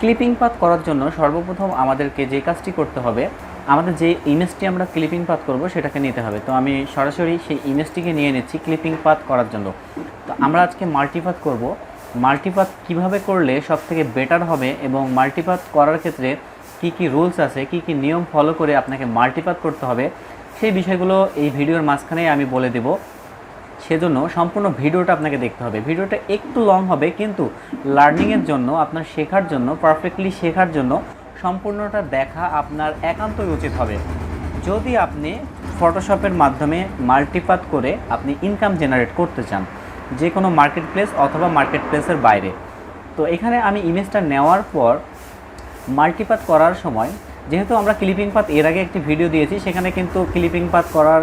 Clipping পাত করার জন্য সর্বপ্রথম আমাদেরকে যে কাজটি করতে হবে, আমাদের যে ইমেজটি আমরা ক্লিপিং পাত করব সেটাকে নিতে হবে। তো আমি সরাসরি সেই ইমেজটিকে নিয়ে নিচ্ছি ক্লিপিং পাত করার জন্য। তো আমরা আজকে মাল্টিপাত করব। মাল্টিপাত কীভাবে করলে সব থেকে বেটার হবে এবং মাল্টিপাত করার ক্ষেত্রে কি কি রুলস আছে, কি কি নিয়ম ফলো করে আপনাকে মাল্টিপাত করতে হবে, সেই বিষয়গুলো এই ভিডিওর মাঝখানে আমি বলে দেব। সেজন্য সম্পূর্ণ ভিডিওটা আপনাকে দেখতে হবে। ভিডিওটা একটু লং হবে, কিন্তু লার্নিংয়ের জন্য, আপনার শেখার জন্য পারফেক্টলি শেখার জন্য সম্পূর্ণটা দেখা আপনার একান্তই উচিত হবে। যদি আপনি ফটোশপের মাধ্যমে মাল্টিপাত করে আপনি ইনকাম জেনারেট করতে চান যে কোনো মার্কেট প্লেস অথবা মার্কেট প্লেসের বাইরে। তো এখানে আমি ইমেজটা নেওয়ার পর মাল্টিপাত করার সময় যেহেতু আমরা ক্লিপিং পাত এর আগে একটি ভিডিও দিয়েছি, সেখানে কিন্তু ক্লিপিং পাত করার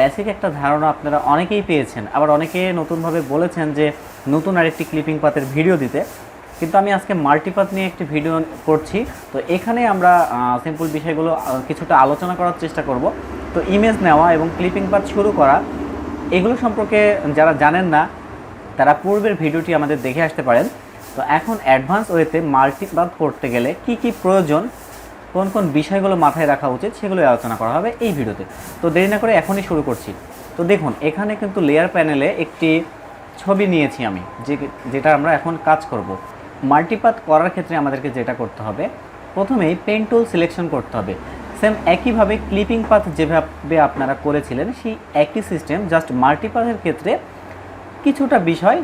বেসিক একটা ধারণা আপনারা অনেকেই পেয়েছেন। আবার অনেকে নতুনভাবে বলেছেন যে নতুন আরেকটি ক্লিপিং পাতের ভিডিও দিতে। কিন্তু আমি আজকে মাল্টিপাত নিয়ে একটি ভিডিও করছি। তো এখানে আমরা সিম্পল বিষয়গুলো কিছুটা আলোচনা করার চেষ্টা করব। তো ইমেজ নেওয়া এবং ক্লিপিং পাত শুরু করা, এগুলো সম্পর্কে যারা জানেন না, তারা পূর্বের ভিডিওটি আমাদের দেখে আসতে পারেন। তো এখন অ্যাডভান্স ওয়েতে মাল্টিপাত করতে গেলে কি কি প্রয়োজন কোন কোন বিষয়গুলো মাথায় রাখা উচিত সেগুলো আলোচনা করা হবে এই ভিডিওতে। তো দেরি না করে এখনই শুরু করছি। তো দেখুন, এখানে কিন্তু লেয়ার প্যানেলে একটি ছবি নিয়েছি আমি, যে যেটা আমরা এখন কাজ করব। মাল্টিপাত করার ক্ষেত্রে আমাদেরকে যেটা করতে হবে, প্রথমেই পেন টুল সিলেকশন করতে হবে। সেম একইভাবে ক্লিপিং পাথ যেভাবে আপনারা করেছিলেন, সেই একই সিস্টেম জাস্ট মাল্টিপাথের ক্ষেত্রে কিছুটা বিষয়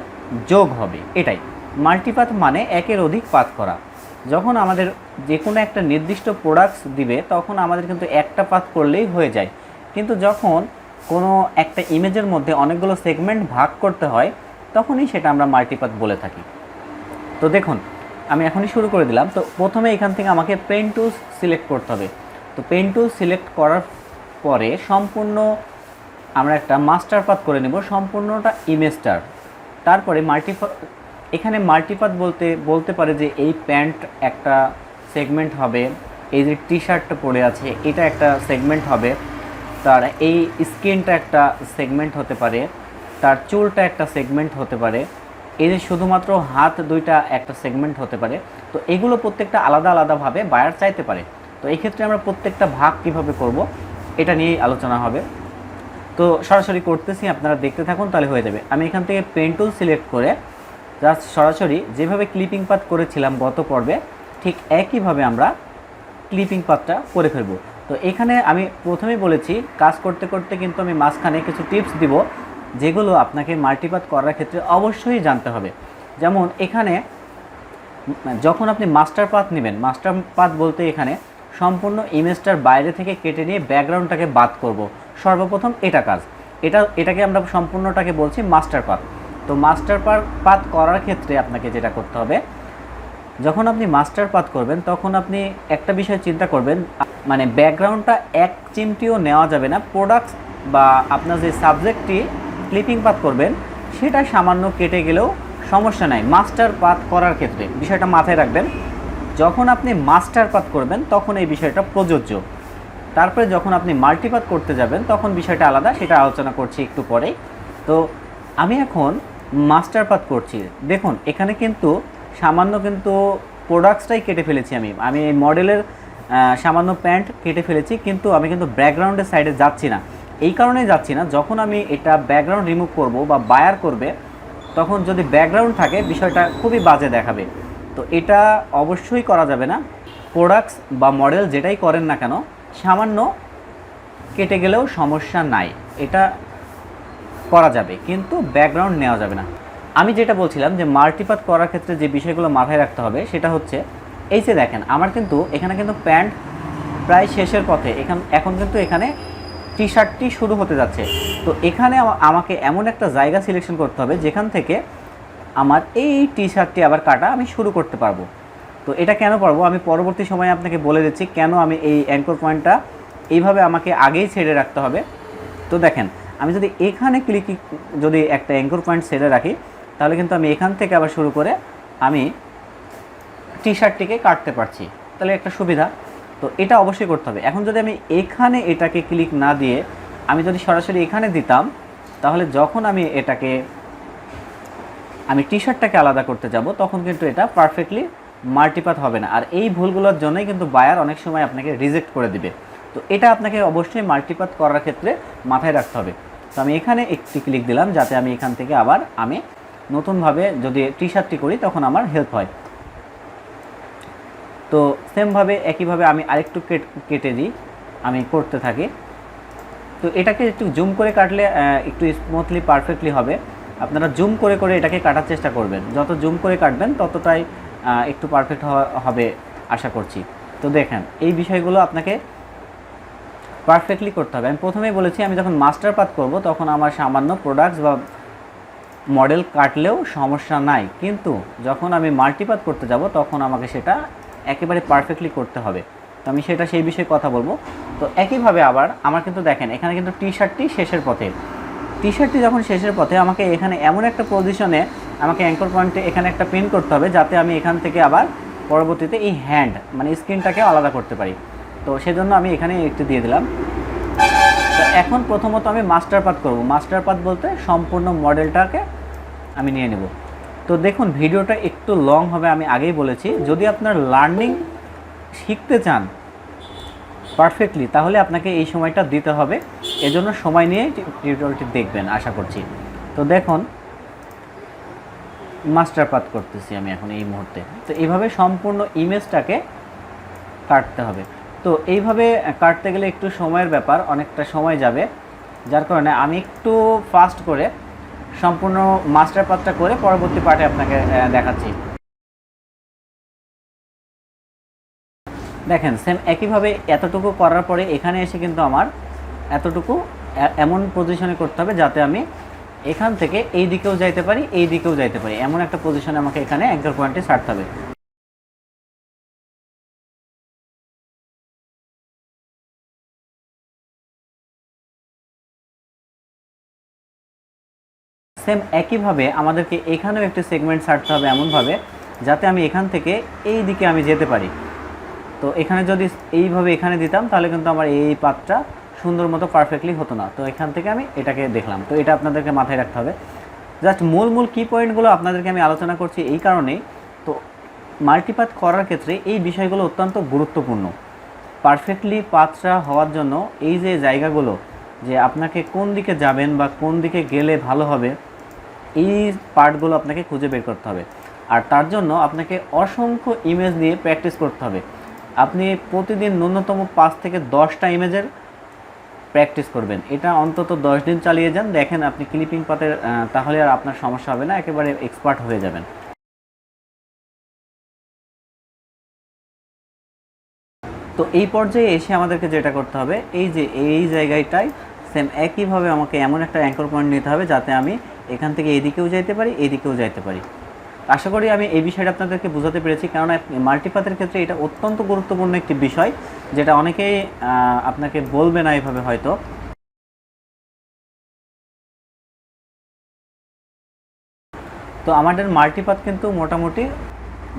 যোগ হবে, এটাই। মাল্টিপাথ মানে একের অধিক পাত করা। যখন আমাদের যে কোনো একটা নির্দিষ্ট প্রোডাক্টস দিবে, তখন আমাদের কিন্তু একটা পাত করলেই হয়ে যায়। কিন্তু যখন কোনো একটা ইমেজের মধ্যে অনেকগুলো সেগমেন্ট ভাগ করতে হয়, তখনই সেটা আমরা মাল্টিপাথ বলে থাকি। তো দেখুন, আমি এখনই শুরু করে দিলাম। তো প্রথমে এখান থেকে আমাকে পেন টুলস সিলেক্ট করতে হবে। তো পেন টুল সিলেক্ট করার পরে সম্পূর্ণ আমরা একটা মাস্টার পাথ করে নেব। সম্পূর্ণটা ইমেজটার তারপরে মাল্টিপা এখানে মাল্টিপাথ বলতে বলতে পারে যে এই প্যান্ট একটা সেগমেন্ট হবে, এই যে টি শার্টটা পরে আছে, এটা একটা সেগমেন্ট হবে, তার এই স্কিনটা একটা সেগমেন্ট হতে পারে, তার চুলটা একটা সেগমেন্ট হতে পারে, এই যে শুধুমাত্র হাত দুইটা একটা সেগমেন্ট হতে পারে, তো এগুলো প্রত্যেকটা আলাদা আলাদাভাবে বায়ার চাইতে পারে। তো এই ক্ষেত্রে আমরা প্রত্যেকটা ভাগ কীভাবে করব, এটা নিয়েই আলোচনা হবে। তো সরাসরি করতেছি, আপনারা দেখতে থাকুন, তাহলে হয়ে যাবে। আমি এখান থেকে পেন টুল সিলেক্ট করে জাস্ট সরাসরি যেভাবে ক্লিপিং পাত করেছিলাম গত পর্বে, ঠিক একইভাবে আমরা ক্লিপিং পাতটা করে ফেলব। তো এখানে আমি প্রথমেই বলেছি, কাজ করতে করতে কিন্তু আমি মাঝখানে কিছু টিপস দিব, যেগুলো আপনাকে মাল্টিপাত করার ক্ষেত্রে অবশ্যই জানতে হবে। যেমন এখানে, যখন আপনি মাস্টার পাথ নেবেন মাস্টার পাথ বলতে এখানে সম্পূর্ণ ইমেজটার বাইরে থেকে কেটে নিয়ে ব্যাকগ্রাউন্ডটাকে বাদ করব। সর্বপ্রথম এটা কাজ। এটা, এটাকে আমরা সম্পূর্ণটাকে বলছি মাস্টার পাথ তো মাস্টার পাথ করার ক্ষেত্রে আপনাকে যেটা করতে হবে, যখন আপনি মাস্টার পাথ করবেন, তখন আপনি একটা বিষয় চিন্তা করবেন মানে ব্যাকগ্রাউন্ডটা এক চিমটিও নেওয়া যাবে না প্রোডাক্টস বা আপনার যে সাবজেক্টটি ক্লিপিং পাথ করবেন, সেটা সামান্য কেটে গেলেও সমস্যা নাই মাস্টার পাথ করার ক্ষেত্রে, বিষয়টা মাথায় রাখবেন। যখন আপনি মাস্টার পাথ করবেন, তখন এই বিষয়টা প্রযোজ্য। তারপরে যখন আপনি মাল্টিপাথ করতে যাবেন, তখন বিষয়টা আলাদা, সেটা আলোচনা করছি একটু পরেই। তো আমি এখন মাস্টার পাথ করছি। দেখুন, এখানে কিন্তু সামান্য কিন্তু প্রোডাক্টসটাই কেটে ফেলেছি আমি। আমি এই মডেলের সামান্য প্যান্ট কেটে ফেলেছি, কিন্তু আমি কিন্তু ব্যাকগ্রাউন্ডের সাইডে যাচ্ছি না। এই কারণেই যাচ্ছি না, যখন আমি এটা ব্যাকগ্রাউন্ড রিমুভ করব বা বায়ার করবে, তখন যদি ব্যাকগ্রাউন্ড থাকে, বিষয়টা খুবই বাজে দেখাবে। তো এটা অবশ্যই করা যাবে না। প্রোডাক্টস বা মডেল যেটাই করেন না কেন, সামান্য কেটে গেলেও সমস্যা নাই। এটা করা যাবে, কিন্তু ব্যাকগ্রাউন্ড নেওয়া যাবে না। আমি যেটা বলছিলাম যে মাল্টিপাত করার ক্ষেত্রে যে বিষয়গুলো মাথায় রাখতে হবে, সেটা হচ্ছে, এই যে দেখেন, আমার কিন্তু এখানে কিন্তু প্যান্ট প্রায় শেষের পথে, এখান, এখন কিন্তু এখানে টি শার্টটি শুরু হতে যাচ্ছে। তো এখানে আমাকে এমন একটা জায়গা সিলেকশন করতে হবে, যেখান থেকে আমার এই টি শার্টটি আবার কাটা আমি শুরু করতে পারব। তো এটা কেন পারব আমি পরবর্তী সময়ে আপনাকে বলে দিচ্ছি, কেন আমি এই অ্যাঙ্কর পয়েন্টটা এইভাবে আমাকে আগেই ছেড়ে রাখতে হবে। তো দেখেন আমি যদি এখানে ক্লিক যদি একটা অ্যাঙ্কর পয়েন্ট ছেড়ে রাখি, তাহলে কিন্তু আমি এখান থেকে আবার শুরু করে আমি টি শার্টটিকে কাটতে পারছি। তাহলে একটা সুবিধা। তো এটা অবশ্যই করতে হবে। এখন যদি আমি এখানে এটাকে ক্লিক না দিয়ে আমি যদি সরাসরি এখানে দিতাম, তাহলে যখন আমি এটাকে, আমি টি শার্টটাকে আলাদা করতে যাব, তখন কিন্তু এটা পারফেক্টলি মাল্টিপাত হবে না। আর এই ভুলগুলোর জন্যই কিন্তু বায়ার অনেক সময় আপনাকে রিজেক্ট করে দিবে। তো এটা আপনাকে অবশ্যই মাল্টিপাত করার ক্ষেত্রে মাথায় রাখতে হবে। তো আমি এখানে একটি ক্লিক দিলাম, যাতে আমি এখান থেকে আবার আমি নতুনভাবে যদি টি শার্টটি করি, তখন আমার হেল্প হয়। তো সেমভাবে একইভাবে আমি আরেকটু কেট- কেটে দিই, আমি করতে থাকি। তো এটাকে একটু জুম করে কাটলে একটু স্মুথলি পারফেক্টলি হবে। আপনারা জুম করে করে এটাকে কাটার চেষ্টা করবেন। যত জুম করে কাটবেন, ততটাই একটু পারফেক্ট হবে, আশা করছি। তো দেখেন, এই বিষয়গুলো আপনাকে পারফেক্টলি করতে হবে। আমি প্রথমেই বলেছি, আমি যখন মাস্টার পাত করব, তখন আমার সামান্য প্রোডাক্টস বা মডেল কাটলেও সমস্যা নাই। কিন্তু যখন আমি মাল্টিপাত করতে যাব, তখন আমাকে সেটা একেবারে পারফেক্টলি করতে হবে। তো আমি সেটা সেই বিষয়ে কথা বলব। তো একইভাবে আবার, আমার কিন্তু দেখেন, এখানে কিন্তু টি শার্টটি শেষের পথে। টি শার্টটি যখন শেষের পথে, আমাকে এখানে এমন একটা পজিশনে আমাকে অ্যাঙ্কর পয়েন্টে এখানে একটা পিন করতে হবে, যাতে আমি এখান থেকে আবার পরবর্তীতে এই হ্যান্ড মানে স্ক্রিনটাকে আলাদা করতে পারি। তো সেজন্য আমি এখানে একটু দিয়ে দিলাম। তো এখন প্রথমত আমি মাস্টার পাথ করব। মাস্টার পাথ বলতে সম্পূর্ণ মডেলটাকে আমি নিয়ে নেব। তো দেখুন ভিডিওটা একটু লং হবে, আমি আগেই বলেছি। যদি আপনার লার্নিং শিখতে চান পারফেক্টলি তাহলে আপনাকে এই সময়টা দিতে হবে। এজন্য সময় নিয়ে টিউটোরিয়ালটি দেখবেন, আশা করছি। তো দেখুন মাস্টার পাথ করতেছি আমি এখন এই মুহূর্তে। তো এইভাবে সম্পূর্ণ ইমেজটাকে কাটতে হবে। তো এইভাবে কাটতে গেলে একটু সময়ের ব্যাপার, অনেকটা সময় যাবে। যার কারণে আমি একটু ফাস্ট করে সম্পূর্ণ মাস্টার পাতটা করে পরবর্তী পার্টে আপনাকে দেখাচ্ছি। দেখেন সেম একইভাবে এতটুকু করার পরে এখানে এসে কিন্তু আমার এতটুকু এমন পজিশনে করতে হবে যাতে আমি এখান থেকে এই দিকেও যাইতে পারি, এই দিকেও যাইতে পারি। এমন একটা পজিশনে আমাকে এখানে অ্যাঙ্কার পয়েন্টে ছাড়তে হবে। সেম একইভাবে আমাদেরকে এখানেও একটি সেগমেন্ট ছাড়তে হবে এমনভাবে, যাতে আমি এখান থেকে এই দিকে আমি যেতে পারি। তো এখানে যদি এইভাবে এখানে দিতাম, তাহলে কিন্তু আমার এই পাতটা সুন্দর মতো পারফেক্টলি হতো না। তো এখান থেকে আমি এটাকে দেখলাম। তো এটা আপনাদেরকে মাথায় রাখতে হবে। জাস্ট মূল মূল কি পয়েন্টগুলো আপনাদেরকে আমি আলোচনা করছি এই কারণেই। তো মাল্টিপাত করার ক্ষেত্রে এই বিষয়গুলো অত্যন্ত গুরুত্বপূর্ণ। পারফেক্টলি পাতটা হওয়ার জন্য এই যে জায়গাগুলো, যে আপনাকে কোন দিকে যাবেন বা কোন দিকে গেলে ভালো হবে এই পার্টগুলো আপনাকে খুঁজে বের করতে হবে। আর তার জন্য আপনাকে অসংখ্য ইমেজ নিয়ে প্র্যাকটিস করতে হবে। আপনি প্রতিদিন ন্যূনতম পাঁচ থেকে দশটা ইমেজের প্র্যাকটিস করবেন। এটা অন্তত দশ দিন চালিয়ে যান। দেখেন আপনি ক্লিপিং আহ, তাহলে আর আপনার সমস্যা হবে না। একেবারে এক্সপার্ট হয়ে যাবেন। তো এই পর্যায়ে এসে আমাদেরকে যেটা করতে হবে এই যে এই জায়গাটায় সেম একইভাবে আমাকে এমন একটা অ্যাঙ্কর পয়েন্ট নিতে হবে যাতে আমি এখান থেকে এদিকেও যাইতে পারি, এদিকেও যাইতে পারি। আশা করি আমি এই বিষয়টা আপনাদেরকে বোঝাতে পেরেছি কারণ মাল্টিপাতের ক্ষেত্রে এটা অত্যন্ত গুরুত্বপূর্ণ একটি বিষয়, যেটা অনেকেই আপনাকে বলবে না এভাবে হয়তো। তো আমাদের মাল্টিপাথ কিন্তু মোটামুটি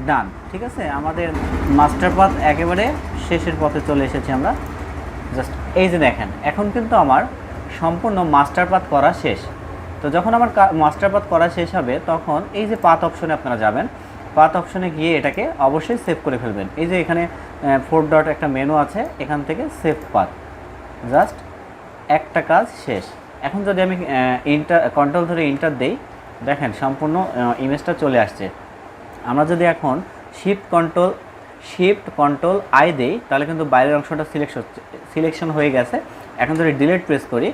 ডান ঠিক আছে? আমাদের মাস্টার পাথ একেবারে শেষের পথে চলে এসেছি আমরা। জাস্ট এই যে দেখেন, এখন কিন্তু আমার সম্পূর্ণ মাস্টার পাথ করা শেষ। তো যখন আমার মাস্টার পাথ করা শেষ হবে, তখন এই যে পাথ অপশনে আপনারা যাবেন পাথ অপশনে গিয়ে এটাকে অবশ্যই সেভ করে ফেলবেন। এই যে এখানে ফোর ডট একটা মেনু আছে, এখান থেকে সেভ পাথ জাস্ট একটা কাজ শেষ। এখন যদি আমি ইন্টার কন্ট্রোল ধরে ইন্টার দেই, দেখেন সম্পূর্ণ ইমেজটা চলে আসছে। আমরা যদি এখন shift control shift control I দেই, তাহলে কিন্তু বাইরের অংশটা সিলেকশন সিলেকশন হয়ে গেছে। এখন যদি ডিলিট প্রেস করি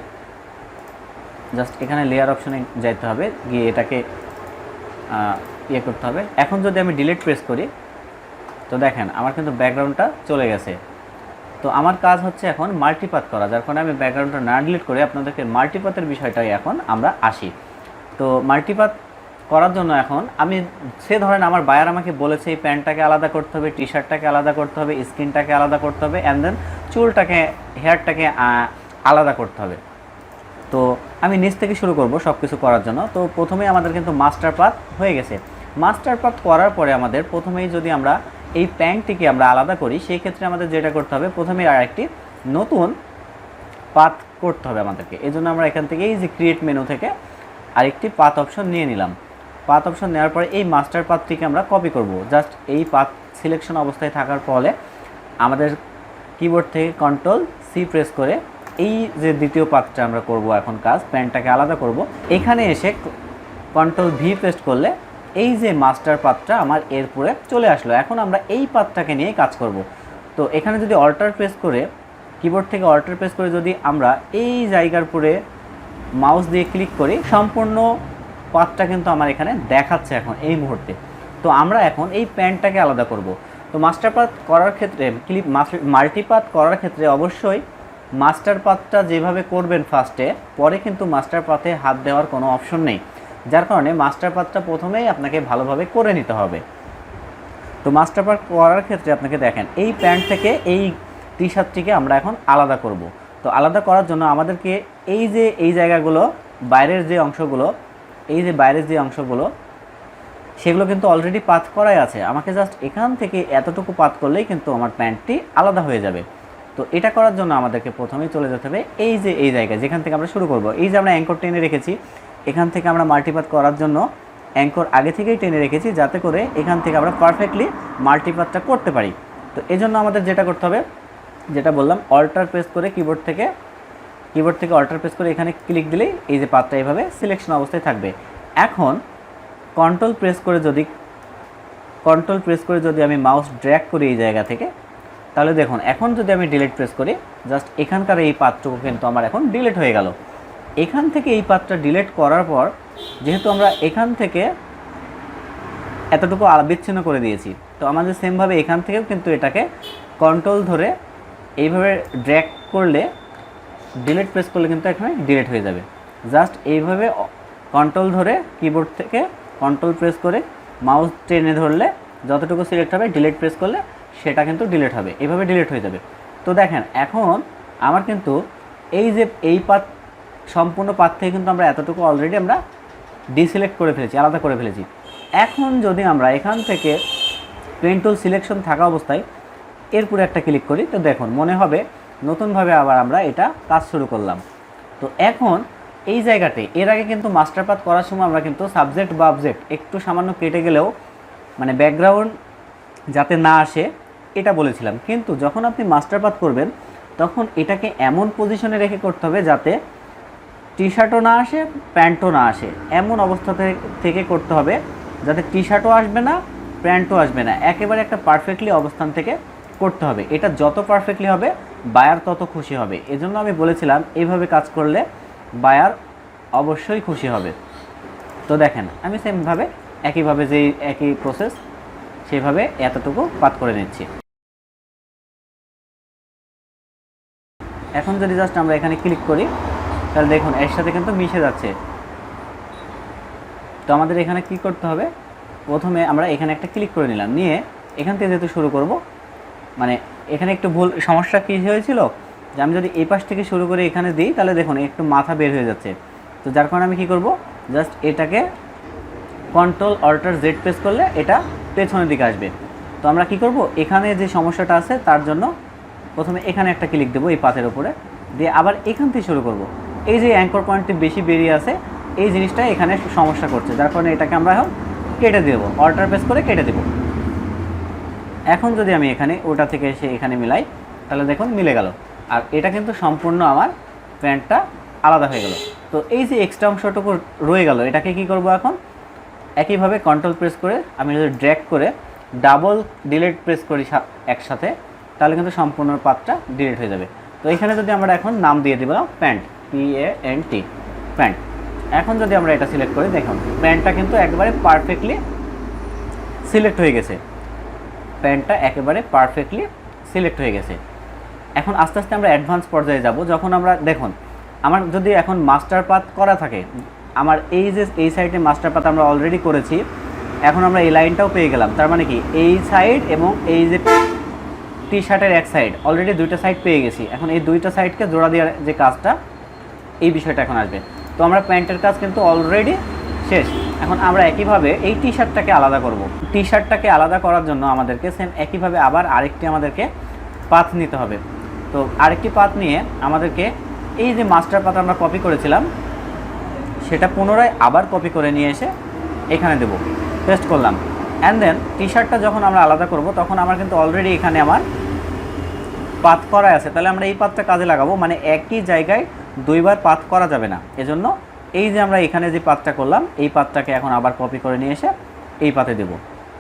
জাস্ট এখানে লেয়ার অপশনে যাইতে হবে, গিয়ে এটাকে ইয়ে করতে হবে। এখন যদি আমি ডিলিট প্রেস করি, তো দেখেন আমার কিন্তু ব্যাকগ্রাউন্ডটা চলে গেছে। তো আমার কাজ হচ্ছে এখন মাল্টিপাত করা, যার কারণে আমি ব্যাকগ্রাউন্ডটা না ডিলিট করে আপনাদেরকে মাল্টিপাতের বিষয়টাই এখন আমরা আসি। তো মাল্টিপাত করার জন্য এখন আমি, সে ধরেন আমার বায়ার আমাকে বলেছে এই প্যান্টটাকে আলাদা করতে হবে টি শার্টটাকে আলাদা করতে হবে স্কিনটাকে আলাদা করতে হবে অ্যান্ড দেন চুলটাকে হেয়ারটাকে আলাদা করতে হবে। তো আমি নিচ থেকে শুরু করব সব কিছু করার জন্য। তো প্রথমেই আমাদের কিন্তু মাস্টার পাথ হয়ে গেছে। মাস্টার পাথ করার পরে আমাদের প্রথমেই যদি আমরা এই প্যান্টটিকে আমরা আলাদা করি, সেই ক্ষেত্রে আমাদের যেটা করতে হবে প্রথমে আর একটি নতুন পাথ করতে হবে আমাদেরকে। এই জন্য আমরা এখান থেকে এই যে ক্রিয়েট মেনু থেকে আরেকটি পাথ অপশন নিয়ে নিলাম। পাথ অপশন নেওয়ার পরে এই মাস্টার পাথটিকে আমরা কপি করব। জাস্ট এই পাথ সিলেকশন অবস্থায় থাকার ফলে আমাদের কিবোর্ড থেকে কন্ট্রোল সি প্রেস করে এই যে দ্বিতীয় পাথটা আমরা করব এখন কাজ প্যান্টটাকে আলাদা করব। এখানে এসে কন্ট্রোল ভি পেস্ট করলে এই যে মাস্টার পাথটা আমার এরপরে চলে আসলো। এখন আমরা এই পাথটাকে নিয়ে কাজ করব। তো এখানে যদি অল্টার প্রেস করে কিবোর্ড থেকে অল্টার প্রেস করে যদি আমরা এই জায়গার পরে মাউস দিয়ে ক্লিক করি, সম্পূর্ণ পাথটা কিন্তু আমার এখানে দেখাচ্ছে এখন এই মুহূর্তে। তো আমরা এখন এই প্যান্টটাকে আলাদা করব। তো মাস্টার পাথ করার ক্ষেত্রে ক্লিপ মাল্টিপাথ করার ক্ষেত্রে অবশ্যই মাস্টার পাথটা যেভাবে করবেন ফার্স্টে পরে কিন্তু মাস্টার পাথে হাত দেওয়ার কোনো অপশন নেই। যার কারণে মাস্টার পাথটা প্রথমেই আপনাকে ভালোভাবে করে নিতে হবে। তো মাস্টার পাথ করার ক্ষেত্রে আপনাকে দেখেন, এই প্যান্ট থেকে এই টি শার্টটিকে আমরা এখন আলাদা করব। তো আলাদা করার জন্য আমাদেরকে এই যে, এই জায়গাগুলো, বাইরের যে অংশগুলো, এই যে বাইরের যে অংশগুলো, সেগুলো কিন্তু অলরেডি পাত করাই আছে। আমাকে জাস্ট এখান থেকে এতটুকু পাত করলেই কিন্তু আমার প্যান্টটি আলাদা হয়ে যাবে। তো এটা করার জন্য আমাদেরকে প্রথমেই চলে যেতে হবে এই যে এই জায়গায়, যেখান থেকে আমরা শুরু করব। এই যে আমরা অ্যাঙ্কর টেনে রেখেছি, এখান থেকে আমরা মাল্টিপাত করার জন্য অ্যাঙ্কর আগে থেকেই টেনে রেখেছি যাতে করে এখান থেকে আমরা পারফেক্টলি মাল্টিপাতটা করতে পারি। তো এই জন্য আমাদের যেটা করতে হবে, যেটা বললাম অল্টার প্রেস করে কিবোর্ড থেকে কিবোর্ড থেকে অল্টার প্রেস করে এখানে ক্লিক দিলেই এই যে পাতটা এইভাবে সিলেকশন অবস্থায় থাকবে। এখন কন্ট্রোল প্রেস করে যদি কন্ট্রোল প্রেস করে যদি আমি মাউস ড্র্যাগ করি এই জায়গা থেকে তাহলে দেখুন, এখন যদি আমি ডিলেট প্রেস করি জাস্ট এখানকার এই পাতটুকু কিন্তু আমার এখন ডিলেট হয়ে গেল। এখান থেকে এই পাতটা ডিলেট করার পর, যেহেতু আমরা এখান থেকে এতটুকু বিচ্ছিন্ন করে দিয়েছি, তো আমাদের সেমভাবে এখান থেকেও কিন্তু এটাকে কন্ট্রোল ধরে এইভাবে ড্র্যাক করলে ডিলেট প্রেস করলে কিন্তু এখানে ডিলেট হয়ে যাবে। জাস্ট এইভাবে কন্ট্রোল ধরে কিবোর্ড থেকে কন্ট্রোল প্রেস করে মাউস টেনে ধরলে যতটুকু সিলেক্ট হবে ডিলেট প্রেস করলে সেটা কিন্তু ডিলিট হবে। এভাবে ডিলিট হয়ে যাবে। তো দেখেন, এখন আমার কিন্তু এই যে এই পাত, সম্পূর্ণ পাত থেকে কিন্তু আমরা এতটুকু অলরেডি আমরা ডিসিলেক্ট করে ফেলেছি, আলাদা করে ফেলেছি। এখন যদি আমরা এখান থেকে পেন টুল সিলেকশন থাকা অবস্থায় এরপরে একটা ক্লিক করি, তো দেখুন, মনে হবে নতুনভাবে আবার আমরা এটা কাজ শুরু করলাম। তো এখন এই জায়গাতে, এর আগে কিন্তু মাস্টারপাত করার সময় আমরা কিন্তু সাবজেক্ট বা অবজেক্ট একটু সামান্য কেটে গেলেও মানে ব্যাকগ্রাউন্ড যাতে না আসে, এটা বলেছিলাম। কিন্তু যখন আপনি মাস্টার পাথ করবেন, তখন এটাকে এমন পজিশনে রেখে করতে হবে যাতে টি শার্টও না আসে প্যান্টও না আসে। এমন অবস্থা থেকে করতে হবে যাতে টি শার্টও আসবে না প্যান্টও আসবে না। একেবারে একটা পারফেক্টলি অবস্থান থেকে করতে হবে। এটা যত পারফেক্টলি হবে বায়ার তত খুশি হবে। এজন্য আমি বলেছিলাম এইভাবে কাজ করলে বায়ার অবশ্যই খুশি হবে। তো দেখেন, আমি সেমভাবে একইভাবে যেই, একই প্রসেস সেভাবে এতটুকু পাত করে নিচ্ছি। এখন যদি জাস্ট আমরা এখানে ক্লিক করি, তাহলে দেখুন, এর সাথে কিন্তু মিশে যাচ্ছে। তো আমাদের এখানে কি করতে হবে? প্রথমে আমরা এখানে একটা ক্লিক করে নিলাম। নিয়ে এখান থেকে যেহেতু শুরু করব মানে এখানে একটু ভুল, সমস্যা কী হয়েছিল? যে আমি যদি এই পাশ থেকে শুরু করে এখানে দিই, তাহলে দেখুন, একটু মাথা বের হয়ে যাচ্ছে। তো যার কারণে আমি কি করব? জাস্ট এটাকে কন্ট্রোল অল্টার জেড প্রেস করলে এটা পেছনের দিকে আসবে। তো আমরা কি করব? এখানে যে সমস্যাটা আছে, তার জন্য প্রথমে এখানে একটা ক্লিক দেবো এই পাতের উপরে। দিয়ে আবার এখান থেকে শুরু করব। এই যে অ্যাঙ্কর পয়েন্টটি বেশি বেরিয়ে আছে, এই জিনিসটা এখানে সমস্যা করছে। যার কারণে এটাকে আমরা এখন কেটে দেবো। অল্টার প্রেস করে কেটে দেবো। এখন যদি আমি এখানে ওটা থেকে এসে এখানে মিলাই, তাহলে দেখুন মিলে গেল। আর এটা কিন্তু সম্পূর্ণ আমার প্যান্টটা আলাদা হয়ে গেল। তো এই যে এক্সট্রা অংশটুকু রয়ে গেল, এটাকে কি করব এখন? একইভাবে কন্ট্রোল প্রেস করে, আমি যদি ড্র্যাগ করে ডাবল ডিলিট প্রেস করি একসাথে, তাহলে কিন্তু সম্পূর্ণ পাতটা ডিলিট হয়ে যাবে। তো এখানে যদি আমরা এখন নাম দিয়ে দিব pant P A N T pant এখন যদি আমরা এটা সিলেক্ট করি, দেখুন প্যান্টটা কিন্তু একবারে পারফেক্টলি সিলেক্ট হয়ে গেছে। প্যান্টটা একেবারে পারফেক্টলি সিলেক্ট হয়ে গেছে। এখন আস্তে আস্তে আমরা অ্যাডভান্স পর্যায়ে যাব, যখন আমরা, দেখুন, আমার যদি এখন মাস্টার পাথ করা থাকে আমার এই যে এই সাইডে মাস্টার পাতা আমরা অলরেডি করেছি, এখন আমরা এই লাইনটাও পেয়ে গেলাম। তার মানে কি? এই সাইড এবং এই যে টি শার্টের এক সাইড অলরেডি দুইটা সাইড পেয়ে গেছি। এখন এই দুইটা সাইডকে জোড়া দেওয়ার যে কাজটা, এই বিষয়টা এখন আসবে। তো আমরা প্যান্টের কাজ কিন্তু অলরেডি শেষ। এখন আমরা একইভাবে এই টি শার্টটাকে আলাদা করব। টি শার্টটাকে আলাদা করার জন্য আমাদেরকে সেম একইভাবে আবার আরেকটি আমাদেরকে পাথ নিতে হবে। তো আরেকটি পাথ নিয়ে আমাদেরকে এই যে মাস্টার পাথ আমরা কপি করেছিলাম সেটা পুনরায় আবার কপি করে নিয়ে এসে এখানে দেবো। পেস্ট করলাম। অ্যান্ড দেন টি শার্টটা যখন আমরা আলাদা করব, তখন আমার কিন্তু অলরেডি এখানে আমার পাত করা আছে। তাহলে আমরা এই পাতটা কাজে লাগাবো। মানে একই জায়গায় দুইবার পাত করা যাবে না। এজন্য এই যে আমরা এখানে যে পাতটা করলাম, এই পাতটাকে এখন আবার কপি করে নিয়ে এসে এই পাতে দেব।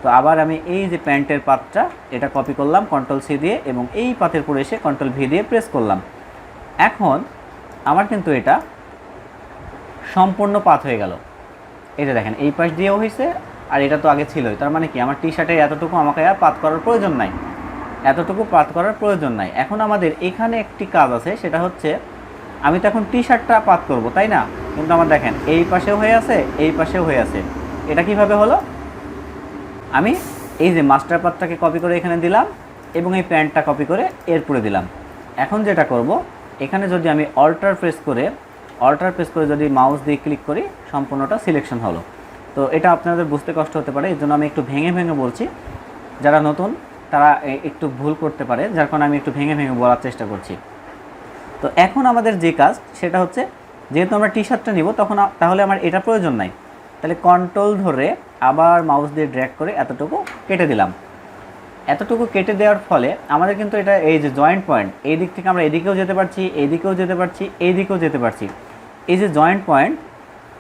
তো আবার আমি এই যে প্যান্টের পাতটা, এটা কপি করলাম কন্ট্রোল সি দিয়ে এবং এই পাতের পরে এসে কন্ট্রোল ভি দিয়ে প্রেস করলাম। এখন আমার কিন্তু এটা সম্পূর্ণ পাত হয়ে গেল। যে দেখেন, এই পাশ দিয়েও হয়েছে আর এটা তো আগে ছিলই। তার মানে কি? আমার টি শার্টের এতটুকু আমাকে আর পাত করার প্রয়োজন নাই। এতটুকু পাত করার প্রয়োজন নাই। এখন আমাদের এখানে একটি কাজ আছে, সেটা হচ্ছে আমি তো এখন টি শার্টটা পাত করব, তাই না? কিন্তু আমার দেখেন, এই পাশেও হয়ে আছে, এই পাশেও হয়ে আছে। এটা কীভাবে হলো? আমি এই যে মাস্টার পাতটাকে কপি করে এখানে দিলাম এবং এই প্যান্টটা কপি করে এরপরে দিলাম। এখন যেটা করব, এখানে যদি আমি অল্টার প্রেস করে অল্টার প্রেস করে যদি মাউস দিয়ে ক্লিক করি, সম্পূর্ণটা সিলেকশন হলো। তো এটা আপনাদের বুঝতে কষ্ট হতে পারে, এর জন্য আমি একটু ভেঙে ভেঙে বলছি। যারা নতুন, তারা একটু ভুল করতে পারে, যার কারণে আমি একটু ভেঙে ভেঙে বলার চেষ্টা করছি। তো এখন আমাদের যে কাজ, সেটা হচ্ছে, যেহেতু আমরা টি শার্টটা নিব, তখন তাহলে আমার এটা প্রয়োজন নাই। তাহলে কন্ট্রোল ধরে আবার মাউস দিয়ে ড্র্যাগ করে এতটুকু কেটে দিলাম। এতটুকু কেটে দেওয়ার ফলে আমাদের কিন্তু এটা, এই যে জয়েন্ট পয়েন্ট এই দিক থেকে আমরা এদিকেও যেতে পারছি, এইদিকেও যেতে পারছি এই দিকেও যেতে পারছি। এই যে জয়েন্ট পয়েন্ট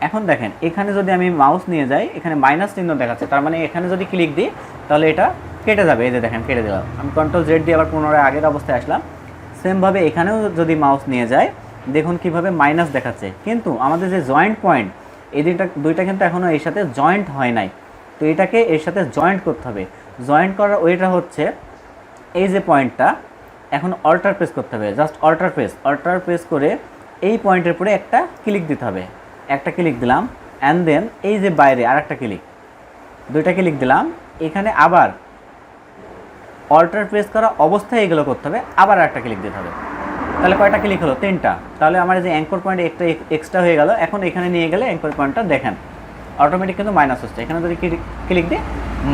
এখন দেখেন, এখানে যদি আমি মাউস নিয়ে যাই, এখানে মাইনাস চিহ্ন দেখাচ্ছে, তার মানে এখানে যদি ক্লিক দিই, তাহলে এটা কেটে যাবে, এই যে দেখেন, কেটে দিলাম। আমি কন্ট্রোল জেড দিয়ে আবার পুনরায় আগের অবস্থায় আসলাম। সেমভাবে এখানেও যদি মাউস নিয়ে যায় দেখুন কীভাবে মাইনাস দেখাচ্ছে। কিন্তু আমাদের যে জয়েন্ট পয়েন্ট এই দুইটা দুইটা কিন্তু এখনও এর সাথে জয়েন্ট হয় নাই। তো এটাকে এর সাথে জয়েন্ট করতে হবে। জয়েন্ট করার ওইটা হচ্ছে, এই যে পয়েন্টটা এখন অল্টার প্রেস করতে হবে। Just alter press alter press করে এই পয়েন্টের পরে একটা ক্লিক দিতে হবে। একটা ক্লিক দিলাম অ্যান্ড দেন এই যে বাইরে আর একটা ক্লিক। দুইটা ক্লিক দিলাম, এখানে আবার অল্টার প্রেস করা অবস্থায় এগুলো করতে হবে, আবার একটা ক্লিক দিতে হবে। তাহলে কয়টা ক্লিক হলো? তিনটা। তাহলে আমার যে অ্যাঙ্কর পয়েন্ট একটা এক্সট্রা হয়ে গেল, এখন এখানে নিয়ে গেলে অ্যাঙ্কর পয়েন্টটা দেখেন। অটোমেটিক কিন্তু মাইনাস হচ্ছে। এখানে যদি ক্লিক দিই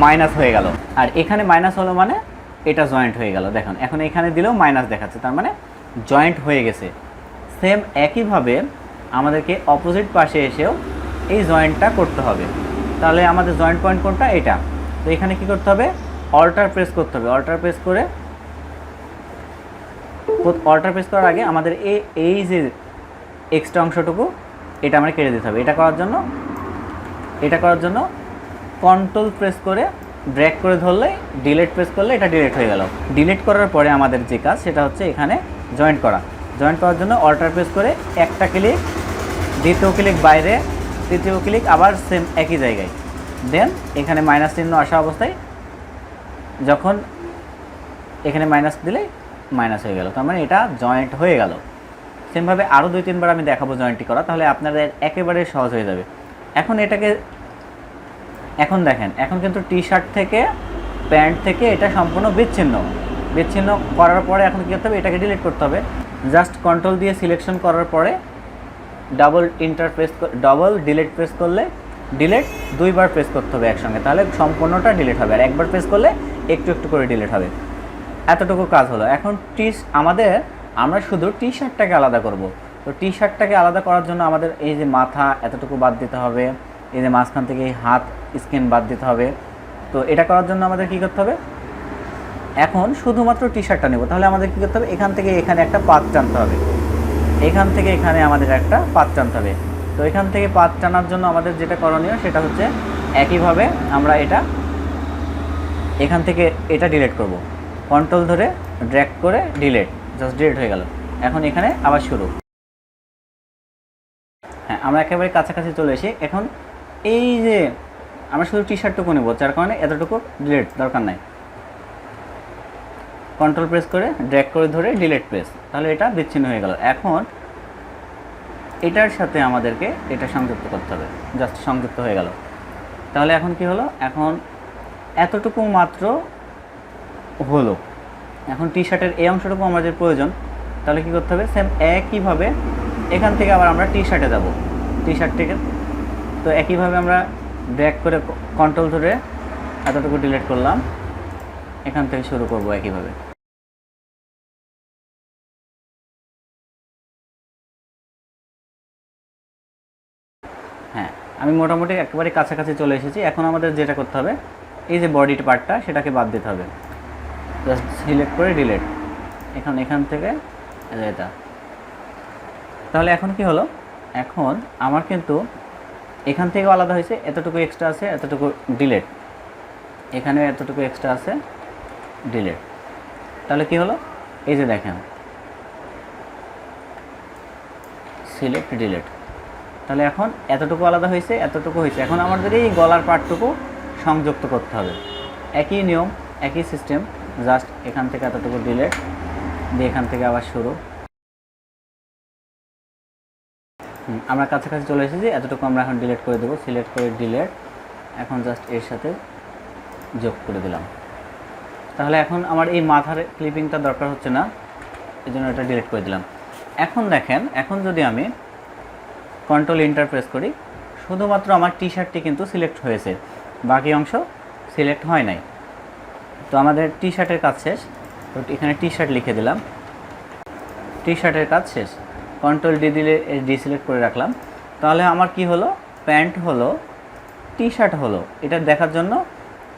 মাইনাস হয়ে গেল। আর এখানে মাইনাস হলো মানে এটা জয়েন্ট হয়ে গেল। দেখুন, এখন এখানে দিলেও মাইনাস দেখাচ্ছে। তার মানে জয়েন্ট হয়ে গেছে। সেম একইভাবে আমাদেরকে অপোজিট পাশে এসেও এই জয়েন্টটা করতে হবে। তাহলে আমাদের জয়েন্ট পয়েন্ট কোনটা? এটা। তো এখানে কি করতে হবে? অল্টার প্রেস করতে হবে। অল্টার প্রেস করে অল্টার প্রেস করার আগে আমাদের এই এই যে এক্সট্রা অংশটুকু, এটা আমরা কেটে দিতে হবে। এটা করার জন্য এটা করার জন্য কন্ট্রোল প্রেস করে ড্র্যাগ করে ধরলে ডিলেট প্রেস করলে এটা ডিলেট হয়ে গেল। ডিলেট করার পরে আমাদের যে কাজ, সেটা হচ্ছে এখানে জয়েন্ট করা। জয়েন্ট করার জন্য অল্টার প্রেস করে একটা ক্লিক দ্বিতীয় ক্লিক বাইরে, তৃতীয় ক্লিক আবার সেম একই জায়গায়। দেন এখানে মাইনাস চিহ্ন আসা অবস্থায় যখন এখানে মাইনাস দিলে মাইনাস হয়ে গেল। তার মানে এটা জয়েন্ট হয়ে গেল। সেমভাবে আরও দুই, তিনবার আমি দেখাবো জয়েন্টটি করা, তাহলে আপনাদের একেবারে সহজ হয়ে যাবে। এখন এটাকে, এখন দেখেন, এখন কিন্তু টি শার্ট থেকে প্যান্ট থেকে এটা সম্পূর্ণ বিচ্ছিন্ন। বিচ্ছিন্ন করার পরে এখন কী করতে হবে? এটাকে ডিলিট করতে হবে। জাস্ট কন্ট্রোল দিয়ে সিলেকশন করার পরে double enter press double delete press করলে ডিলিট দুইবার প্রেস করতে হবে একসঙ্গে। তাহলে সম্পূর্ণটা ডিলিট হবে। আর একবার প্রেস করলে একটু একটু করে ডিলিট হবে। এতটুকু কাজ হলো। এখন টি আমাদের, আমরা শুধু টি শার্টটাকে আলাদা করব। তো টি শার্টটাকে আলাদা করার জন্য আমাদের এই যে মাথা, এতটুকু বাদ দিতে হবে। এই যে মাঝখান থেকে হাত, স্কিন বাদ দিতে হবে। তো এটা করার জন্য আমাদের কী করতে হবে? এখন শুধুমাত্র টি শার্টটা নেব। তাহলে আমাদের কী করতে হবে? এখান থেকে এখানে একটা পাত টানতে হবে। এখান থেকে এখানে আমাদের একটা পাত টানতে হবে। তো এখান থেকে পাত টানার জন্য আমাদের যেটা করণীয়, সেটা হচ্ছে একইভাবে আমরা এটা এখান থেকে এটা ডিলেট করব। কন্ট্রোল ধরে ড্র্যাক করে ডিলেট জাস্ট ডিলেট হয়ে গেল। এখন এখানে আবার শুরু। হ্যাঁ আমরা একেবারে কাছাকাছি চলে এসে এখন এই যে আমরা শুধু টি শার্টটুকু নেব, যার কারণে এতটুকু ডিলেট দরকার নাই। কন্ট্রোল প্রেস করে ড্র্যাগ করে ধরে ডিলেট প্রেস তাহলে এটা বিচ্ছিন্ন হয়ে গেল। এখন এটার সাথে আমাদেরকে এটা সংযুক্ত করতে হবে। জাস্ট সংযুক্ত হয়ে গেল। তাহলে এখন কি হলো? এখন এতটুকু মাত্র হলো। এখন টি শার্টের এই অংশটুকু আমাদের প্রয়োজন। তাহলে কি করতে হবে? সেম একইভাবে এখান থেকে আবার আমরা টি শার্টে যাব। টি শার্ট থেকে। তো একইভাবে আমরা ড্র্যাগ করে কন্ট্রোল ধরে এতটুকু ডিলিট করলাম। এখান থেকে শুরু করব একইভাবে। হ্যাঁ আমি মোটামুটি একেবারে কাছাকাছি চলে এসেছি। এখন আমাদের যেটা করতে হবে, এই যে বডির পার্টটা সেটাকে বাদ দিতে হবে। জাস্ট সিলেক্ট করে ডিলেট এখন এখান থেকে এটা। তাহলে এখন কি হলো? এখন আমার কিন্তু এখান থেকেও আলাদা হয়েছে, এতটুকু এক্সট্রা আছে, এতটুকু ডিলেট এখানে এতটুকু এক্সট্রা আছে ডিলেট তাহলে কি হলো? এই যে দেখেন। সিলেক্ট ডিলেট তাহলে এখন এতটুকু আলাদা হয়েছে, এতটুকু হয়েছে। এখন আমাদের এই গলার পার্টটুকু সংযুক্ত করতে হবে। একই নিয়ম, একই সিস্টেম জাস্ট এখান থেকে এতটুকু ডিলেট দিয়ে এখান থেকে আবার শুরু। আমরা কাছাকাছি চলে এসেছি, এতটুকু আমরা এখন ডিলেট করে দেবো। সিলেক্ট করে ডিলেট এখন জাস্ট এর সাথে যোগ করে দিলাম। তাহলে এখন আমার এই মাথার ক্লিপিংটা দরকার হচ্ছে না এই জন্য এটা ডিলেট করে দিলাম। এখন দেখেন, এখন যদি আমি কন্ট্রোল ইন্টারপ্রেস করি। শুধুমাত্র আমার টি শার্টটি কিন্তু সিলেক্ট হয়েছে। বাকি অংশ সিলেক্ট হয় নাই। তো আমাদের টি শার্টের কাজ শেষ। তো এখানে টি শার্ট লিখে দিলাম। টি শার্টের কাজ শেষ। কন্ট্রোল ডি দিলে ডি সিলেক্ট করে রাখলাম। তাহলে আমার কি হলো? প্যান্ট হলো টি শার্ট হলো। এটা দেখার জন্য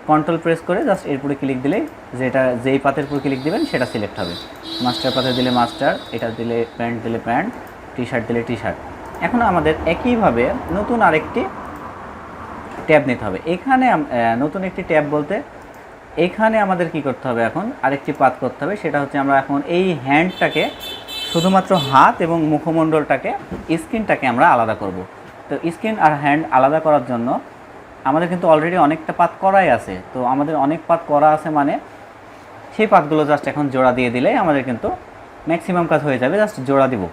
কন্ট্রোল প্রেস করে জাস্ট এরপরে ক্লিক দিলেই যেটা যেই পাতের উপর ক্লিক দিবেন সেটা সিলেক্ট হবে। মাস্টার পাতে দিলে মাস্টার এটা দিলে প্যান্ট দিলে প্যান্ট টি শার্ট দিলে টি শার্ট এখন আমাদের একইভাবে নতুন আরেকটি ট্যাব নিতে হবে। এখানে নতুন একটি ট্যাব বলতে এখানে আমাদের কি করতে হবে এখন? আরেকটি পাত করতে হবে, সেটা হচ্ছে আমরা এখন এই হ্যান্ডটাকে শুধুমাত্র হাত এবং মুখমণ্ডলটাকে, স্কিনটাকে আমরা আলাদা করব। তো স্কিন আর হ্যান্ড আলাদা করার জন্য আমাদের কিন্তু অলরেডি অনেকটা পাত করাই আছে। তো আমাদের অনেক পাত করা আছে মানে সেই পাতগুলো জাস্ট এখন জোড়া দিয়ে দিলেই আমাদের কিন্তু ম্যাক্সিমাম কাজ হয়ে যাবে জাস্ট জোড়া দিব।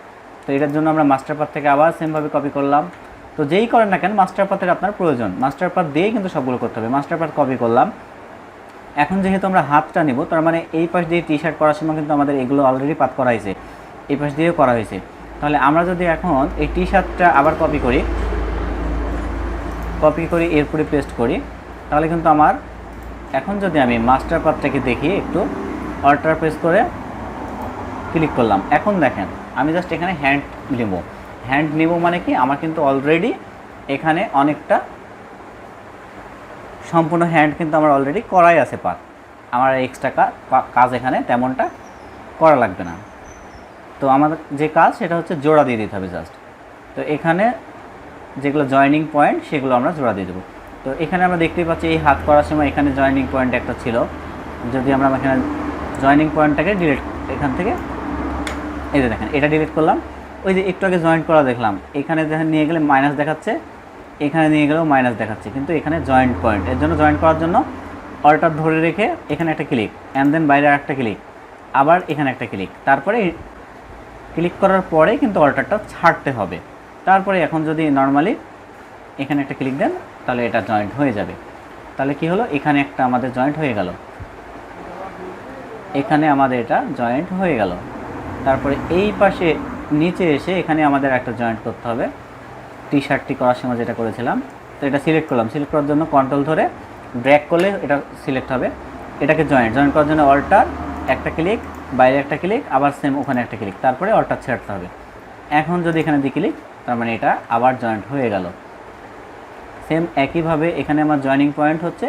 তো এটার জন্য আমরা মাস্টার পাত থেকে আবার সেমভাবে কপি করলাম। তো যেই করেন না কেন মাস্টার পাতের আপনার প্রয়োজন। মাস্টার পাত দিয়েই কিন্তু সবগুলো করতে হবে। মাস্টার পাত কপি করলাম। এখন যেহেতু আমরা হাতটা নিব, তার মানে এই পাশ দিয়ে টি শার্ট করার সময় কিন্তু আমাদের এগুলো অলরেডি পাত করা হয়েছে। এই পাশ দিয়েও করা হয়েছে। তাহলে আমরা যদি এখন এই টি শার্টটা আবার কপি করি কপি করি, এরপরে পেস্ট করি, তাহলে কিন্তু আমার এখন যদি আমি মাস্টার পাতটাকে দেখি, একটু অল্টার প্রেস করে ক্লিক করলাম। এখন দেখেন আমি জাস্ট এখানে হ্যান্ড নেব। হ্যান্ড নেব মানে কি? আমার কিন্তু অলরেডি এখানে অনেকটা সম্পূর্ণ হ্যান্ড কিন্তু আমার অলরেডি করাই আছে পাত আমার এক্সট্রা কাজ এখানে তেমনটা করা লাগবে না। তো আমাদের যে কাজ, সেটা হচ্ছে জোড়া দিয়ে দিতে হবে জাস্ট তো এখানে যেগুলো জয়েনিং পয়েন্ট সেগুলো আমরা জোড়া দিয়ে দেবো। তো এখানে আমরা দেখতেই পাচ্ছি, এই হাত করার সময় এখানে জয়েনিং পয়েন্ট একটা ছিল। যদি আমরা এখানে জয়েনিং পয়েন্টটাকে ডিলিট এখান থেকে এই যে দেখেন, এটা ডিলিট করলাম। ওই যে একটু আগে জয়েন্ট করা দেখলাম। এখানে দেখেন নিয়ে গেলে মাইনাস দেখাচ্ছে, এখানে নিয়ে গেলেও মাইনাস দেখাচ্ছে। কিন্তু এখানে জয়েন্ট পয়েন্ট এর জন্য জয়েন্ট করার জন্য অল্টার ধরে রেখে এখানে একটা ক্লিক অ্যান্ড দেন বাইরে একটা ক্লিক আবার এখানে একটা ক্লিক তারপরে ক্লিক করার পরে কিন্তু অল্টারটা ছাড়তে হবে। তারপরে এখন যদি নর্মালি এখানে একটা ক্লিক দেন, তাহলে এটা জয়েন্ট হয়ে যাবে। তাহলে কি হলো? এখানে একটা আমাদের জয়েন্ট হয়ে গেল। এখানে আমাদের এটা জয়েন্ট হয়ে গেল। তারপরে এই পাশে নিচে এসে এখানে আমাদের একটা জয়েন্ট করতে হবে। টি শার্টটি করার সময় যেটা করেছিলাম, তো এটা সিলেক্ট করলাম। সিলেক্ট করার জন্য কন্ট্রোল ধরে ড্র্যাগ করলে এটা সিলেক্ট হবে। এটাকে জয়েন্ট জয়েন্ট করার জন্য অল্টার একটা ক্লিক বাইরে একটা ক্লিক আবার সেম ওখানে একটা ক্লিক তারপরে অল্টার ছেড়তে হবে। এখন যদি এখানে দিই ক্লিক তার মানে এটা আবার জয়েন্ট হয়ে গেল। সেম একইভাবে এখানে আমার জয়েনিং পয়েন্ট হচ্ছে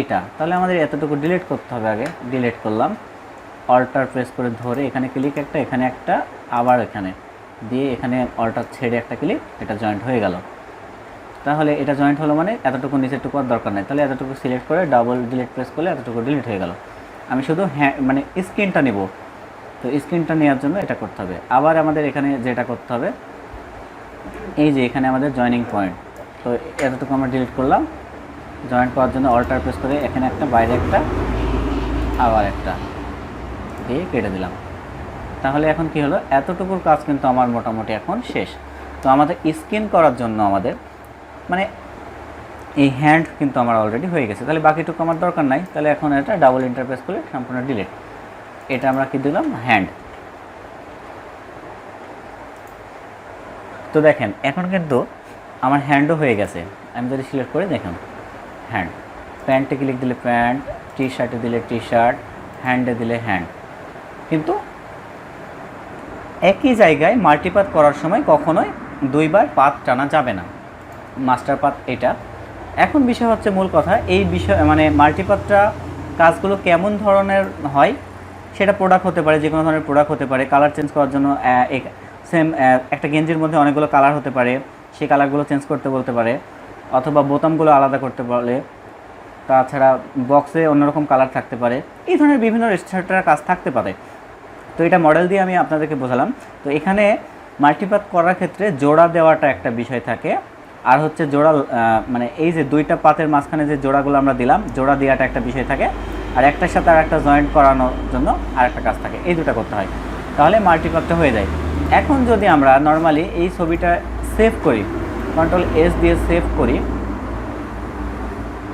এটা। তাহলে আমাদের এতটুকু ডিলিট করতে হবে আগে। ডিলিট করলাম। অল্টার প্রেস করে ধরে এখানে ক্লিক একটা, এখানে একটা, আবার এখানে। দিয়ে এখানে অল্টার ছেড়ে একটা ক্লিক এটা জয়েন্ট হয়ে গেল। তাহলে এটা জয়েন্ট হলো মানে এতটুকু নিচেরটুকু আর দরকার নেই। তাহলে এতটুকু সিলেক্ট করে ডাবল ডিলিট প্রেস করলে এতটুকু ডিলিট হয়ে গেল। আমি শুধু হ্যাঁ মানে স্ক্রিনটা নেব। তো স্ক্রিনটা নেওয়ার জন্য এটা করতে হবে। আবার আমাদের এখানে যেটা করতে হবে, এই যে এখানে আমাদের জয়েনিং পয়েন্ট তো এতটুকু আমরা ডিলিট করলাম। জয়েন্ট করার জন্য অল্টার প্রেস করে এখানে একটা, বাইরে একটা, আবার একটা। দিয়ে কেটে দিলাম। তাহলে এখন কি হলো? এতটুকুর কাজ কিন্তু আমার মোটামুটি এখন শেষ। তো আমাদের স্কিন করার জন্য আমাদের মানে এই হ্যান্ড কিন্তু আমার অলরেডি হয়ে গেছে। তাহলে বাকিটুকু আমার দরকার নাই। তাহলে এখন এটা ডাবল ইন্টারপ্রেস করে সম্পূর্ণ ডিলিট এটা আমরা কি দিলাম? হ্যান্ড তো দেখেন, এখন কিন্তু আমার হ্যান্ডও হয়ে গেছে। আমি যদি সিলেক্ট করে, দেখেন হ্যান্ড প্যান্টে ক্লিক দিলে প্যান্ট টি শার্টে দিলে টি শার্ট হ্যান্ডে দিলে হ্যান্ড একই জায়গায় মাল্টিপাত করার সময় কখনোই দুইবার পাত টানা যাবে না। মাস্টার পাত এটা। এখন বিষয় হচ্ছে মূল কথা, এই বিষয় মানে মাল্টিপাতটা কাজগুলো কেমন ধরনের হয়, সেটা প্রোডাক্ট হতে পারে যে কোনো ধরনের প্রোডাক্ট হতে পারে কালার চেঞ্জ করার জন্য সেম একটা গেঞ্জির মধ্যে অনেকগুলো কালার হতে পারে, সেই কালারগুলো চেঞ্জ করতে বলতে পারে, অথবা বোতামগুলো আলাদা করতে বলে। তাছাড়া বক্সে অন্যরকম কালার থাকতে পারে। এই ধরনের বিভিন্ন রেজিস্টার্টার কাজ থাকতে পারে। তো এটা মডেল দিয়ে আমি আপনাদেরকে বোঝালাম। তো এখানে মাল্টিপাত করার ক্ষেত্রে জোড়া দেওয়াটা একটা বিষয় থাকে। আর হচ্ছে জোড়া মানে এই যে দুইটা পাতের মাঝখানে যে জোড়াগুলো আমরা দিলাম, জোড়া দেওয়াটা একটা বিষয় থাকে। আর একটার সাথে আর একটা জয়েন্ট করানোর জন্য আর একটা কাজ থাকে। এই দুটো করতে হয়। তাহলে মাল্টিপাতটা হয়ে যায়। এখন যদি আমরা নর্মালি এই ছবিটা সেভ করি কন্ট্রোল এস দিয়ে সেভ করি,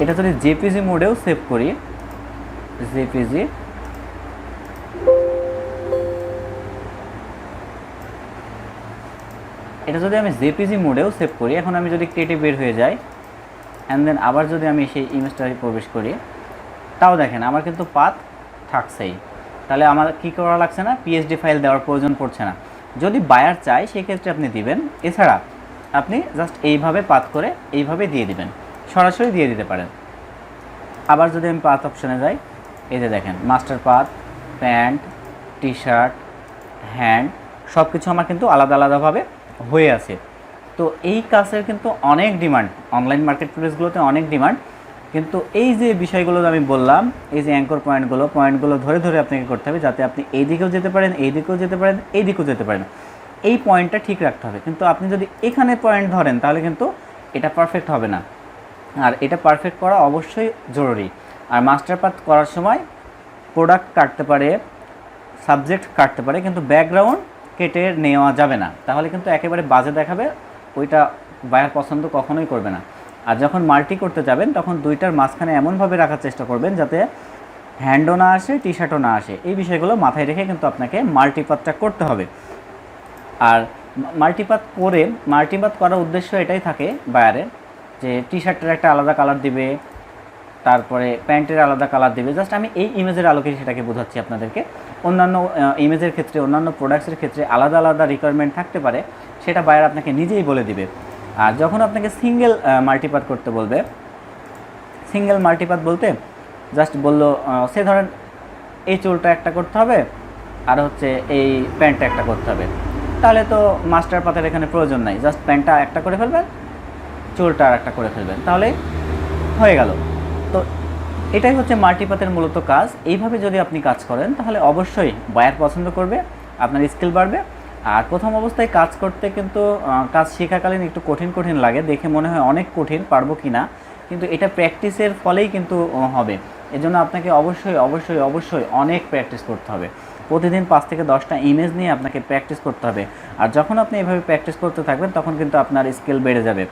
এটা যদি জেপিজি মোডেও সেভ করি জেপিজি এটা যদি আমি জেপিজি মোডেও সেভ করি, এখন আমি যদি কেটে বের হয়ে যাই অ্যান্ড দেন আবার যদি আমি সেই ইমেজটায় প্রবেশ করি, তাও দেখেন আমার কিন্তু পাত থাকছেই। তাহলে আমার কি করা লাগছে না? পিএইচডি ফাইল দেওয়ার প্রয়োজন পড়ছে না। যদি বায়ার চাই সেক্ষেত্রে আপনি দিবেন। এছাড়া আপনি জাস্ট এইভাবে পাত করে এইভাবে দিয়ে দিবেন। সরাসরি দিয়ে দিতে পারেন। আবার যদি আমি পাত অপশানে যাই, এই যে দেখেন মাস্টার পাত প্যান্ট টি শার্ট হ্যান্ড সব কিছু আমার কিন্তু আলাদা আলাদাভাবে হয়ে আছে। তো এই কাজের কিন্তু অনেক ডিমান্ড অনলাইন মার্কেট প্লেসগুলোতে অনেক ডিমান্ড কিন্তু এই যে বিষয়গুলো আমি বললাম, এই যে অ্যাঙ্কর পয়েন্টগুলো পয়েন্টগুলো ধরে ধরে আপনাকে করতে হবে যাতে আপনি এই দিকেও যেতে পারেন, এই দিকেও যেতে পারেন, এই দিকেও যেতে পারেন। এই পয়েন্টটা ঠিক রাখতে হবে। কিন্তু আপনি যদি এখানে পয়েন্ট ধরেন, তাহলে কিন্তু এটা পারফেক্ট হবে না। আর এটা পারফেক্ট করা অবশ্যই জরুরি। আর মাস্টার পাথ করার সময় প্রোডাক্ট কাটতে পারে সাবজেক্ট কাটতে পারে, কিন্তু ব্যাকগ্রাউন্ড কেটে নেওয়া যাবে না। তাহলে কিন্তু একেবারে বাজে দেখাবে, ওইটা বায়ার পছন্দ কখনোই করবে না। আর যখন মাল্টি করতে যাবেন, তখন দুইটার মাঝখানে এমনভাবে রাখার চেষ্টা করবেন যাতে হ্যান্ডও না আসে টি শার্টও না আসে। এই বিষয়গুলো মাথায় রেখে কিন্তু আপনাকে মাল্টিপাতটা করতে হবে। আর মাল্টিপাত করে মাল্টিপাত করার উদ্দেশ্য এটাই থাকে বায়ারের যে টি শার্টের একটা আলাদা কালার দিবে তারপরে প্যান্টের আলাদা কালার দেবে। জাস্ট আমি এই ইমেজের আলোকে সেটাকে বোঝাচ্ছি আপনাদেরকে। অন্যান্য ইমেজের ক্ষেত্রে, অন্যান্য প্রোডাক্টসের ক্ষেত্রে আলাদা আলাদা রিকোয়ারমেন্ট থাকতে পারে, সেটা বায়ার আপনাকে নিজেই বলে দিবে। আর যখন আপনাকে সিঙ্গেল মাল্টিপাত করতে বলবে সিঙ্গেল মাল্টিপাত বলতে জাস্ট বলল সে ধরেন এই চুলটা একটা করতে হবে, আর হচ্ছে এই প্যান্টটা একটা করতে হবে। তাহলে তো মাস্টার পাতের এখানে প্রয়োজন নাই। জাস্ট প্যান্টটা একটা করে ফেলবেন, চুলটা আর একটা করে ফেলবেন। তাহলে হয়ে গেল। তো এটাই হচ্ছে মাল্টিপাতের মূলত কাজ। এইভাবে যদি আপনি কাজ করেন, তাহলে অবশ্যই বায়ার পছন্দ করবে, আপনার স্কিল বাড়বে। আর প্রথম অবস্থায় কাজ করতে কিন্তু কাজ শেখাকালীন একটু কঠিন কঠিন লাগে। দেখে মনে হয় অনেক কঠিন, পারব কি না? কিন্তু এটা প্র্যাকটিসের ফলেই কিন্তু হবে। এজন্য আপনাকে অবশ্যই অবশ্যই অবশ্যই অনেক প্র্যাকটিস করতে হবে। প্রতিদিন পাঁচ থেকে দশটা ইমেজ নিয়ে আপনাকে প্র্যাকটিস করতে হবে। আর যখন আপনি এভাবে প্র্যাকটিস করতে থাকবেন, তখন কিন্তু আপনার স্কিল বেড়ে যাবে।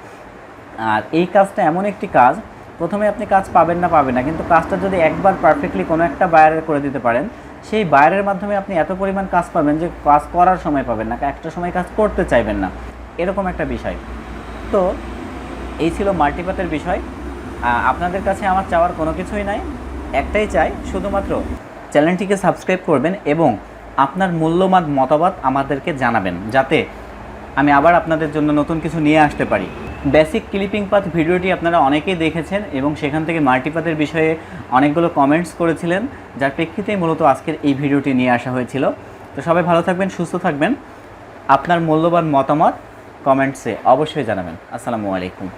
আর এই কাজটা এমন একটি কাজ প্রথমে আপনি কাজ পাবেন না পাবেন না, কিন্তু কাজটা যদি একবার পারফেক্টলি কোনো একটা বায়ারের করে দিতে পারেন, সেই বায়ারের মাধ্যমে আপনি এত পরিমাণ কাজ পাবেন যে কাজ করার সময় পাবেন না একটা সময় কাজ করতে চাইবেন না। এরকম একটা বিষয়। তো, এই ছিল মাল্টিপাতের বিষয়। আপনাদের কাছে আমার চাওয়ার কোনো কিছুই নাই। একটাই চাই, শুধুমাত্র চ্যানেলটিকে সাবস্ক্রাইব করবেন এবং আপনার মূল্যবান মতামত আমাদেরকে জানাবেন, যাতে আমি আবার আপনাদের জন্য নতুন কিছু নিয়ে আসতে পারি। বেসিক ক্লিপিং পাথ ভিডিওটি আপনারা অনেকেই দেখেছেন এবং সেখান থেকে মাল্টিপাথের বিষয়ে অনেকগুলো কমেন্টস করেছিলেন, যার প্রেক্ষিতেই মূলত আজকের এই ভিডিওটি নিয়ে আসা হয়েছিল। তো সবাই ভালো থাকবেন, সুস্থ থাকবেন। আপনার মূল্যবান মতামত কমেন্টসে অবশ্যই জানাবেন। আসসালামু আলাইকুম।